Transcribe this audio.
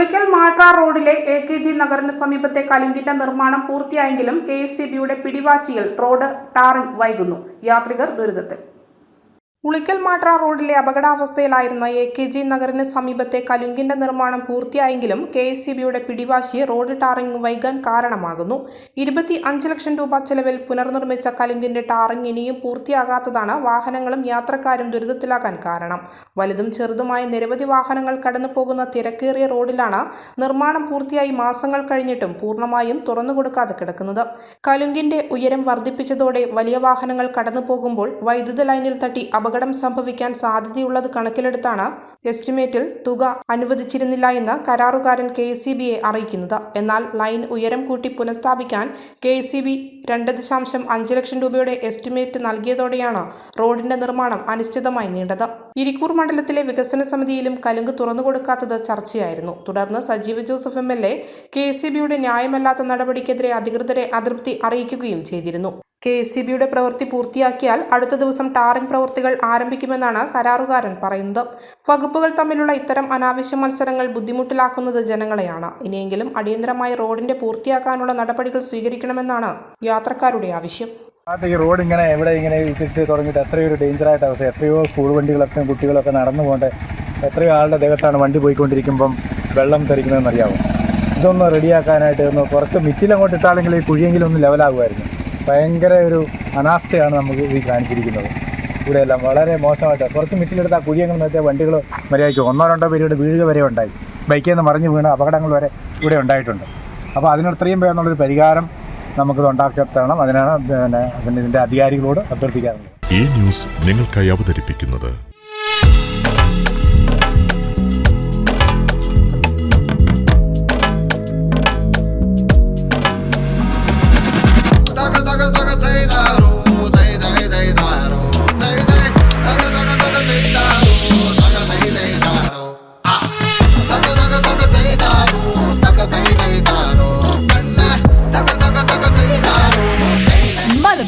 ഉളിക്കൽ മാട്ര റോഡിലെ A K G നഗറിന് സമീപത്തെ കലുങ്കിന്റെ നിർമ്മാണം പൂർത്തിയായെങ്കിലും കെ എസ് സി ബിയുടെ പിടിവാശിയിൽ റോഡ് ടാറിംഗ് വൈകുന്നു. യാത്രികർ ദുരിതത്തിൽ. ഉളിക്കൽ മാട്ര റോഡിലെ അപകടാവസ്ഥയിലായിരുന്ന എ കെ ജി നഗറിന് സമീപത്തെ കലുങ്കിന്റെ നിർമ്മാണം പൂർത്തിയായെങ്കിലും കെ എസ് സി ബിയുടെ പിടിവാശി റോഡ് ടാറിംഗ് വൈകാൻ കാരണമാകുന്നു. ഇരുപത്തി അഞ്ച് ലക്ഷം രൂപ ചെലവിൽ പുനർനിർമ്മിച്ച കലുങ്കിന്റെ ടാറിംഗ് ഇനിയും പൂർത്തിയാകാത്തതാണ് വാഹനങ്ങളും യാത്രക്കാരും ദുരിതത്തിലാകാൻ കാരണം. വലുതും ചെറുതുമായ നിരവധി വാഹനങ്ങൾ കടന്നു പോകുന്ന തിരക്കേറിയ റോഡിലാണ് നിർമ്മാണം പൂർത്തിയായി മാസങ്ങൾ കഴിഞ്ഞിട്ടും പൂർണമായും തുറന്നുകൊടുക്കാതെ കിടക്കുന്നത്. കലുങ്കിന്റെ ഉയരം വർദ്ധിപ്പിച്ചതോടെ വലിയ വാഹനങ്ങൾ കടന്നു പോകുമ്പോൾ വൈദ്യുത ലൈനിൽ തട്ടി സംഭവിക്കാൻ സാധ്യതയുള്ളത് കണക്കിലെടുത്താണ് എസ്റ്റിമേറ്റിൽ തുക അനുവദിച്ചിരുന്നില്ല എന്ന് കരാറുകാരൻ കെ സി ബിയെ അറിയിക്കുന്നത്. എന്നാൽ ലൈൻ ഉയരം കൂട്ടി പുനഃസ്ഥാപിക്കാൻ കെ സി ബി രണ്ട് ദശാംശം അഞ്ച് ലക്ഷം രൂപയുടെ എസ്റ്റിമേറ്റ് നൽകിയതോടെയാണ് റോഡിന്റെ നിർമ്മാണം അനിശ്ചിതമായി നീണ്ടത്. ഇരിക്കൂർ മണ്ഡലത്തിലെ വികസന സമിതിയിലും കലുങ്ക് തുറന്നുകൊടുക്കാത്തത് ചർച്ചയായിരുന്നു. തുടർന്ന് Sajeev Joseph M L A K C ബിയുടെ ന്യായമല്ലാത്ത നടപടിക്കെതിരെ അധികൃതരെ അതൃപ്തി അറിയിക്കുകയും ചെയ്തിരുന്നു. കെ എസ് സി ബിയുടെ പ്രവൃത്തി പൂർത്തിയാക്കിയാൽ അടുത്ത ദിവസം ടാറിംഗ് പ്രവൃത്തികൾ ആരംഭിക്കുമെന്നാണ് കരാറുകാരൻ പറയുന്നത്. വകുപ്പുകൾ തമ്മിലുള്ള ഇത്തരം അനാവശ്യ മത്സരങ്ങൾ ബുദ്ധിമുട്ടിലാക്കുന്നത് ജനങ്ങളെയാണ്. ഇനിയെങ്കിലും അടിയന്തരമായി റോഡിന്റെ പൂർത്തിയാക്കാനുള്ള നടപടികൾ സ്വീകരിക്കണമെന്നാണ് യാത്രക്കാരുടെ ആവശ്യം. ഈ റോഡ് ഇങ്ങനെ എവിടെ ഇങ്ങനെ ഇട്ടിട്ട് തുടങ്ങിയിട്ട് എത്രയോ ഒരു ഡേഞ്ചറായിട്ട് അവസ്ഥ. എത്രയോ സ്കൂൾ വണ്ടികളൊക്കെ കുട്ടികളൊക്കെ നടന്നു പോകേണ്ട. എത്രയോ ആളുടെ ദേഹത്താണ് വണ്ടി പോയിക്കൊണ്ടിരിക്കുമ്പം വെള്ളം തെറിക്കുന്നതെന്ന് അറിയാമോ ഇതൊന്ന് റെഡിയാക്കാനായിട്ട് ഒന്ന് കുറച്ച് മിറ്റിലങ്ങോട്ട് ഇട്ടാലെങ്കിൽ ഈ കുഴിയെങ്കിലും ഒന്ന് ലെവലാകുമായിരുന്നു ഭയങ്കര ഒരു അനാസ്ഥയാണ് നമുക്ക് ഈ കാണിച്ചിരിക്കുന്നത്. ഇവിടെയെല്ലാം വളരെ മോശമായിട്ട്. കുറച്ച് മിറ്റിലെടുത്ത് ആ കുഴിയങ്ങൾ നിർത്തിയ വണ്ടികൾ മര്യാദയ്ക്ക് ഒന്നോ രണ്ടോ പേരുടെ വീഴുക വരെ ഉണ്ടായി. ബൈക്കിൽ നിന്ന് മറിഞ്ഞ് വീണ അപകടങ്ങൾ വരെ ഇവിടെ ഉണ്ടായിട്ടുണ്ട്. അപ്പോൾ അതിന് ഇത്രയും പേരെന്നുള്ളൊരു പരിഹാരം നമുക്കിത് ഉണ്ടാക്കിത്തരണം അതിനാണ് പിന്നെ ഇതിന്റെ അധികാരികളോട് അഭ്യർത്ഥിക്കാറുള്ളത്. ഈ ന്യൂസ് നിങ്ങൾക്കായി അവതരിപ്പിക്കുന്നത്